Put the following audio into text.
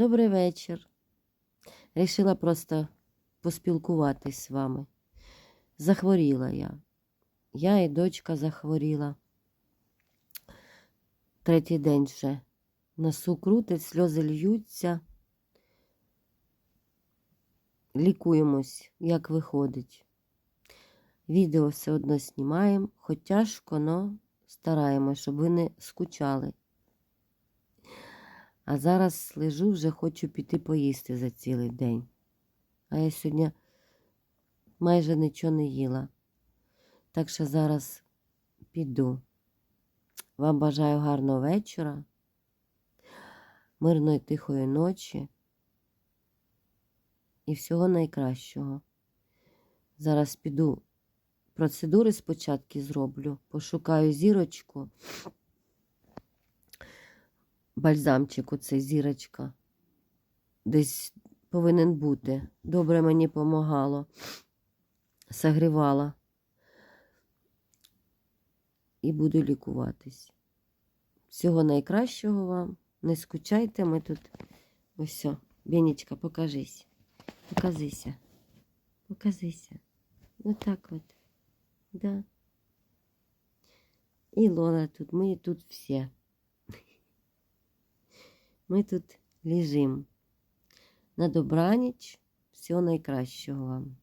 Добрий вечір. Рішила просто поспілкуватись з вами. Захворіла я. Я і дочка захворіла. Третій день вже. Носу крутить, сльози льються. Лікуємось, як виходить. Відео все одно знімаємо, хоч тяжко, но стараємось, щоб ви не скучали. А зараз лежу, вже хочу піти поїсти за цілий день. А я сьогодні майже нічого не їла. Так що зараз піду. Вам бажаю гарного вечора, мирної тихої ночі і всього найкращого. Зараз піду процедури спочатку зроблю, пошукаю зірочку бальзамчик, оцей зірочка. Десь повинен бути. Добре мені помагало, согрівала. І буду лікуватись. Всього найкращого вам. Не скучайте, ми тут. Ось. Бенечка, покажись. Показися. Показися. Вот так от. Да. І Лола тут. Ми тут всі. Ми тут лежим. На добраніч. Всього найкращого вам.